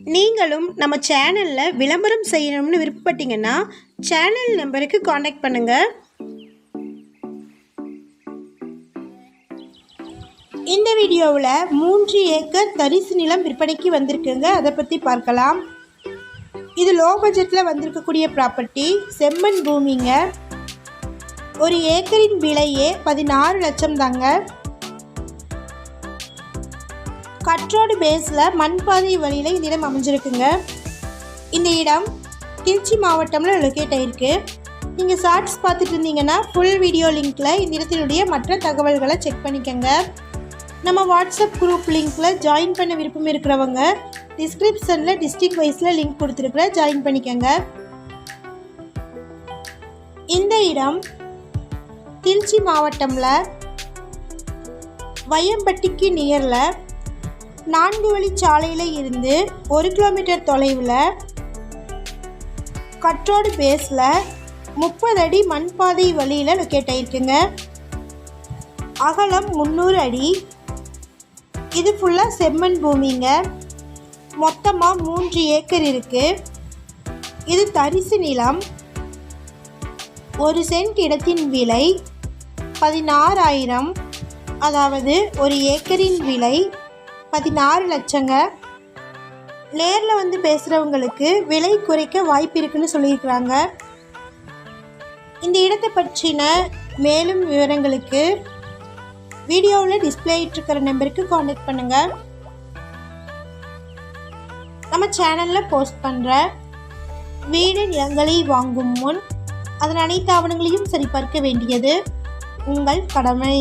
நீங்களும் நம்ம சேனலில் விளம்பரம் செய்யணும்னு விருப்பப்பட்டீங்கன்னா சேனல் நம்பருக்கு காண்டாக்ட் பண்ணுங்கள் இந்த வீடியோவில் மூன்று ஏக்கர் தரிசு நிலம் விற்பனைக்கு வந்திருக்குங்க. அதை பற்றி பார்க்கலாம். இது லோ பட்ஜெட்டில் வந்திருக்கக்கூடிய ப்ராப்பர்ட்டி செம்மண் பூமிங்க. ஒரு ஏக்கரின் விலையே பதினாறு லட்சம் தாங்க. கற்றோடு பேஸில் மண்பாதை வழியில் இந்த இடம் அமைஞ்சிருக்குங்க. இந்த இடம் திருச்சி மாவட்டம்ல லொக்கேட் ஆயிருக்கு. நீங்கள் ஷார்ட்ஸ் பார்த்துட்டு இருந்தீங்கன்னா ஃபுல் வீடியோ லிங்க்கில் இந்த இடத்தினுடைய மற்ற தகவல்களை செக் பண்ணிக்கோங்க. நம்ம வாட்ஸ்அப் குரூப் லிங்க்கில் ஜாயின் பண்ண விருப்பம் இருக்கிறவங்க டிஸ்கிரிப்ஷனில் டிஸ்ட்ரிக் வைஸில் லிங்க் கொடுத்துருக்குற ஜாயின் பண்ணிக்கோங்க. இந்த இடம் திருச்சி மாவட்டம்ல வையம்பட்டிக்கு நியரில் நான்கு வழிச்சாலையில் இருந்து ஒரு கிலோமீட்டர் தொலைவில் கற்றோடு பேஸில் முப்பது அடி மண்பாதை வழியில் லொக்கேட் ஆகிருக்குங்க அகலம் முந்நூறு அடி. இது ஃபுல்லாக செம்மண் பூமிங்க. மொத்தமாக மூன்று ஏக்கர் இருக்குது இது தரிசு நிலம். ஒரு சென்ட் இடத்தின் விலை பதினாறாயிரம். அதாவது ஒரு ஏக்கரின் விலை பதினாறு லட்சங்க. நேரில் வந்து பேசுகிறவங்களுக்கு விலை குறைக்க வாய்ப்பு இருக்குன்னு சொல்லியிருக்கிறாங்க. இந்த இடத்தை பற்றின மேலும் விவரங்களுக்கு வீடியோவில் டிஸ்பிளே இருக்கிற நம்பருக்கு காண்டாக்ட் பண்ணுங்கள் நம்ம சேனலில் போஸ்ட் பண்ணுற வீடு நிலங்களை வாங்கும் முன் அதன் அனைத்து ஆவணங்களையும் சரிபார்க்க வேண்டியது உங்கள் கடமை.